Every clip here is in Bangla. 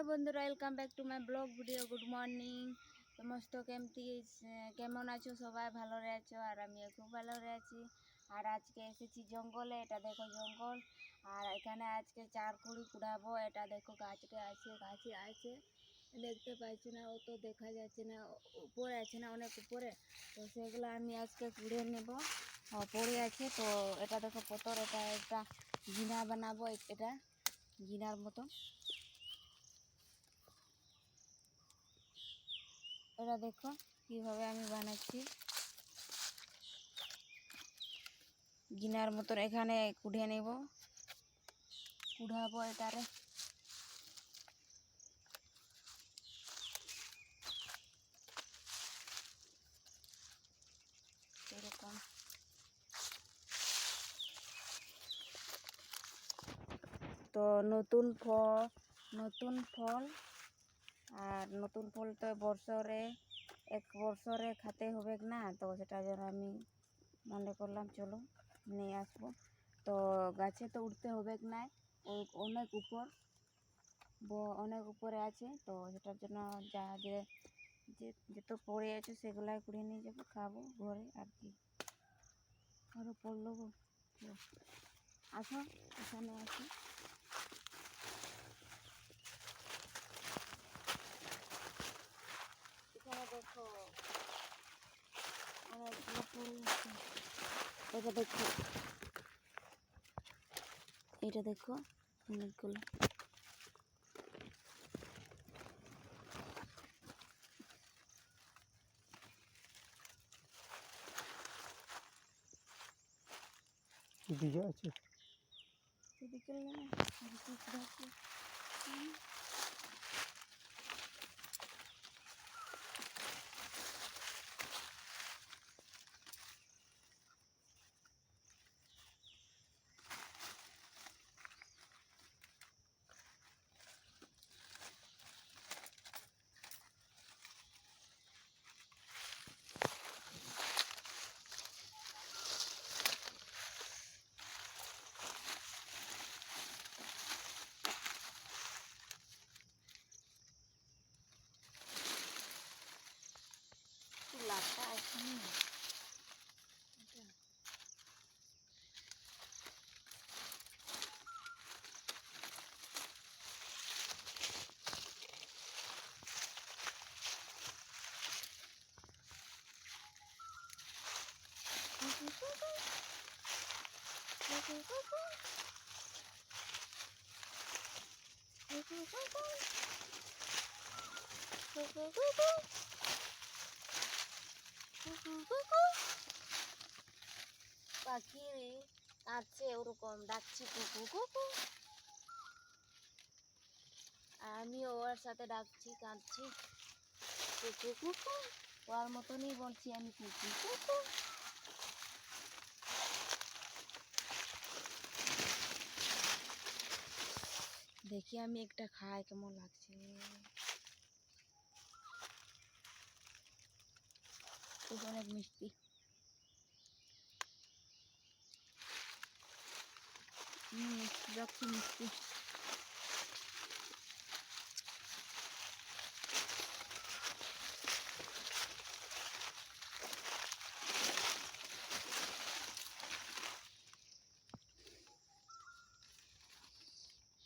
হ্যালো বন্ধুরা welcome back to my blog video good morning সমস্ত কেমতি কেমন আছো? সবাই ভালো আছো? আর আমিও খুব ভালো আছি। আর আজকে এসেছি জঙ্গলে, এটা দেখো জঙ্গল। আর এখানে আজকে চার কুড়ি কুড়াবো, এটা দেখো গাছটা আছে, গাছে আছে। দেখতে পাচ্ছি না, ও তো দেখা যাচ্ছে না, উপরে আছে না, অনেক উপরে। তো সেগুলো আমি আজকে কুড়ে নেব। পড়ে আছে, তো এটা দেখো পতর, এটা একটা গিনা বানাবো, এটা গিনার মতো। এটা দেখো কীভাবে আমি বানাচ্ছি। গিনার মতন এখানে কুড়ে নেব। কুড়াবো এটারে। এরকম। তো নতুন ফল নতুন ফল আর নতুন ফল তো বছরে এক বছরে খেতে হবে না, তো সেটার জন্য আমি মনে করলাম চলো নিয়ে আসব। তো গাছে তো উঠতে হবে না অনেক উপর অনেক উপরে আছে, তো সেটার জন্য যা যে যে, যেত পড়ে আছে সেগুলাই কুড়িয়ে নিয়ে যাব, খাব ঘরে আর কি। আরও পড়ল আসো, এখানে আসো এখানে দেখো অনেকগুলো ফুল আছে। এটা দেখো। এটা দেখো অনেকগুলো। দিকে আছে। এদিকে না? লাটা এখানে এটা। পাখি কাঁদছে ওরকম ডাকছে কুকু কুকু আমিও ওর সাথে ডাকছি, কাঁদছি। কুকু কুকু ওর মতনই বলছি আমি কুকু কুকু দেখি আমি একটা খাই কেমন লাগছে। খুব অনেক মিষ্টি। যাচ্ছি মিষ্টি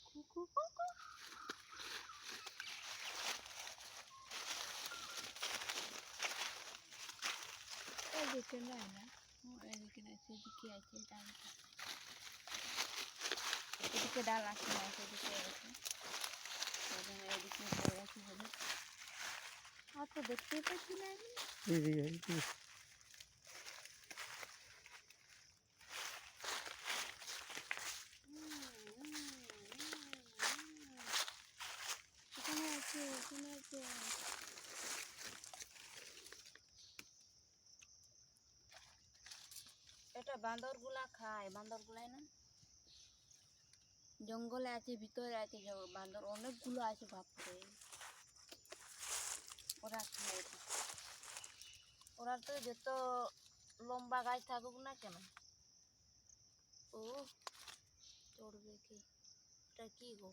কুকু কুকু এদিকে না? না এদিকে না সেদিকে আছে ডালটা এদিকে ডাল আছে না সেদিকে আছে। এদিকে আছে হবে আর তো দেখতেই পাচ্ছি না আমি এদিকে এদিকে। এখানে আছে এখানে আছে এটা বান্দরগুলা খায় বান্দরগুলাই না? জঙ্গলে আছে ভিতরে আছে বান্দর অনেকগুলো আছে বাপরে ওরা খায় ওরা তো যত লম্বা গাছ থাকুক না কেন? ও চড়বে কি? এটা কি গো?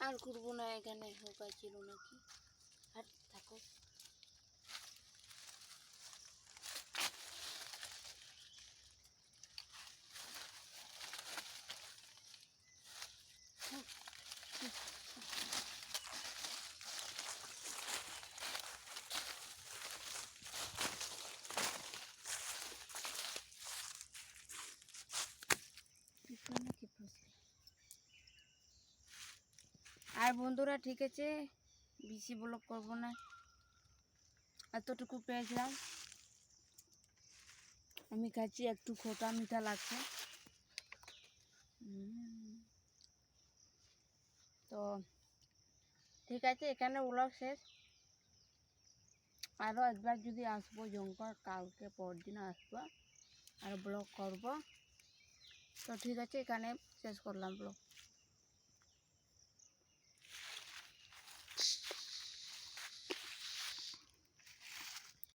আর করব না এখানে হোকাই ছিল নাকি? আর থাকো নাকি ফসল আর বন্ধুরা ঠিক আছে, বেশি ব্লক করব না। এতটুকু পেয়েছিলাম। আমি খাচ্ছি একটু খোটা মিঠা লাগছে। তো ঠিক আছে, এখানে ব্লগ শেষ। আরও একবার যদি আসব জঙ্কর কালকে পরদিন আসব আর ব্লগ করব। তো ঠিক আছে, এখানে শেষ করলাম ব্লগ